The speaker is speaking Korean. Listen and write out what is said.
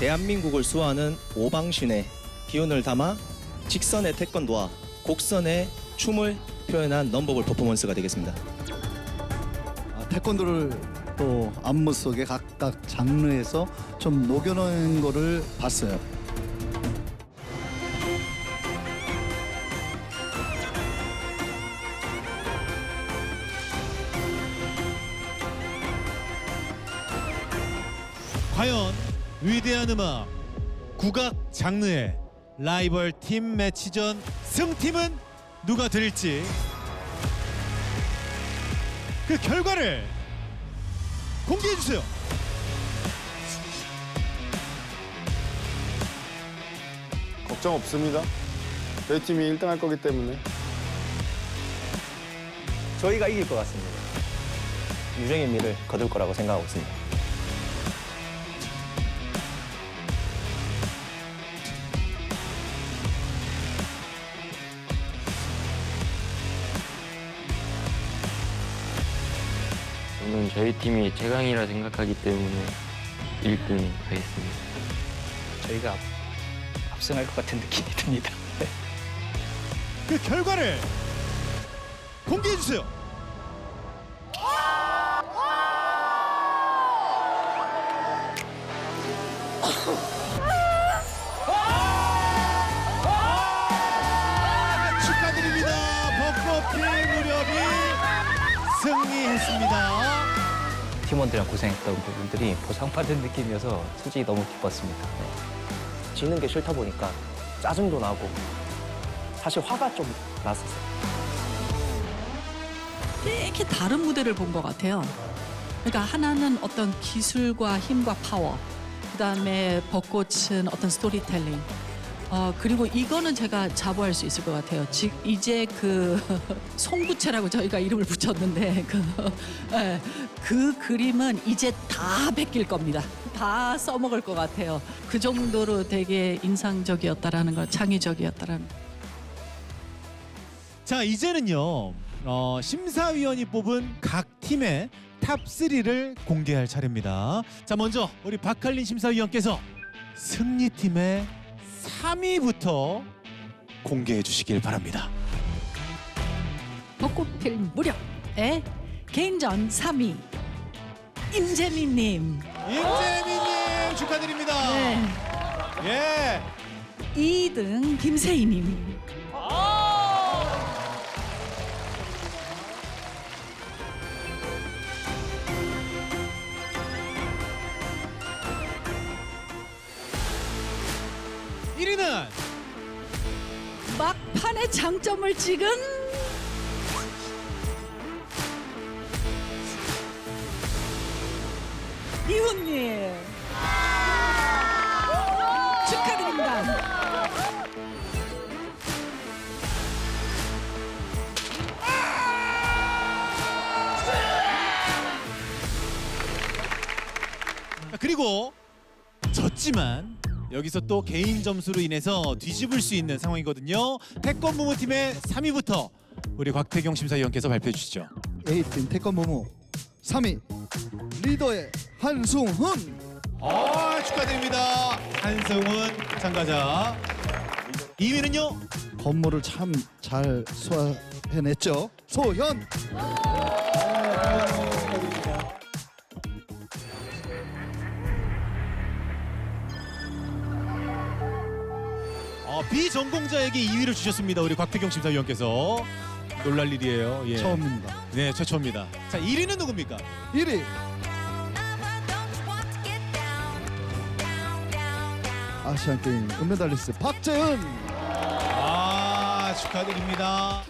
대한민국을 수호하는 오방신의 기운을 담아 직선의 태권도와 곡선의 춤을 표현한 넘버볼 퍼포먼스가 되겠습니다. 아, 태권도를 또 안무 속에 각각 장르에서 좀 녹여놓은 거를 봤어요. 과연 위대한 음악 국악 장르의 라이벌 팀 매치전 승팀은 누가 될지 그 결과를 공개해 주세요. 걱정 없습니다. 저희 팀이 1등 할 거기 때문에. 저희가 이길 것 같습니다. 유정의 미를 거둘 거라고 생각하고 있습니다. 저는 저희 팀이 최강이라 생각하기 때문에 1등 하겠습니다. 저희가 압승할 것 같은 느낌이 듭니다. 그 결과를 공개해 주세요. 축하드립니다. 벚꽃필 무렵이 승리했습니다. 팀원들이랑 고생했던 부분들이 보상받은 느낌이어서 솔직히 너무 기뻤습니다. 네. 지는 게 싫다 보니까 짜증도 나고 사실 화가 좀 났었어요. 되게 다른 무대를 본 것 같아요. 그러니까 하나는 어떤 기술과 힘과 파워, 그 다음에 벚꽃은 어떤 스토리텔링. 어, 그리고 이거는 제가 자부할 수 있을 것 같아요. 지, 이제 그 송구체라고 저희가 이름을 붙였는데 그, 예, 그 그림은 이제 다 베낄 겁니다. 다 써먹을 것 같아요. 그 정도로 되게 인상적이었다라는 거, 창의적이었다라는 거. 자 이제는요 어, 심사위원이 뽑은 각 팀의 탑 3를 공개할 차례입니다. 자 먼저 우리 박할린 심사위원께서 승리팀의 3위부터 공개해 주시길 바랍니다. 벚꽃필 무렵에 개인전 3위 임재민님 임재민님 축하드립니다. 네. 예. 2등 김세희님 막판에 장점을 찍은 이훈님 축하드립니다. 그리고 졌지만 여기서 또 개인 점수로 인해서 뒤집을 수 있는 상황이거든요. 태권 무무 팀의 3위부터 우리 곽태경 심사위원께서 발표해 주시죠. A팀 태권무무 3위 리더의 한승훈 아 축하드립니다. 한승훈 참가자. 2위는요? 건물을 참 잘 소화해냈죠. 소현 비전공자에게 2위를 주셨습니다. 우리 곽태경 심사위원께서 놀랄 일이에요. 예. 처음입니다. 네, 최초입니다. 자, 1위는 누굽니까? 1위 아시안 게임 은메달리스트 박재은 아, 축하드립니다.